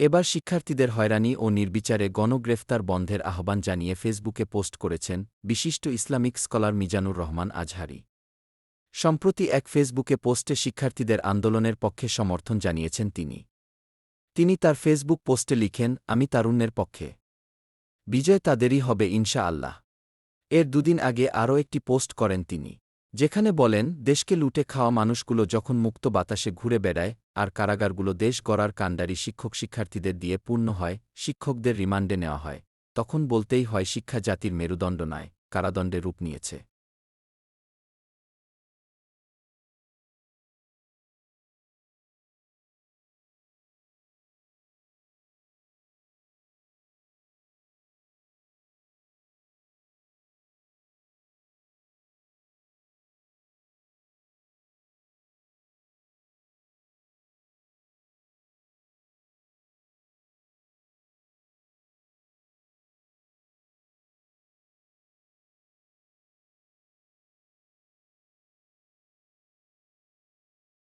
এবার শিক্ষার্থীদের হয়রানি ও নির্বিচারে গণগ্রেফতার বন্ধের আহ্বান জানিয়ে ফেসবুকে পোস্ট করেছেন বিশিষ্ট ইসলামিক স্কলার মিজানুর রহমান আজহারি। সম্প্রতি এক ফেসবুকে পোস্টে শিক্ষার্থীদের আন্দোলনের পক্ষে সমর্থন জানিয়েছেন তিনি। তিনি তার ফেসবুক পোস্টে লিখেন, আমি তারুণ্যের পক্ষে। বিজয় তাদেরই হবে ইনশা আল্লাহ এর দুদিন আগে আরও একটি পোস্ট করেন তিনি। যেখানে বলেন, দেশকে লুটে খাওয়া মানুষগুলো যখন মুক্ত বাতাসে ঘুরে বেড়ায়, আর কারাগারগুলো দেশ গড়ার কাণ্ডারি শিক্ষক শিক্ষার্থীদের দিয়ে পূর্ণ হয়, শিক্ষকদের রিমান্ডে নেওয়া হয়, তখন বলতেই হয় শিক্ষা জাতির মেরুদণ্ড নয় কারাদণ্ডে রূপ নিয়েছে।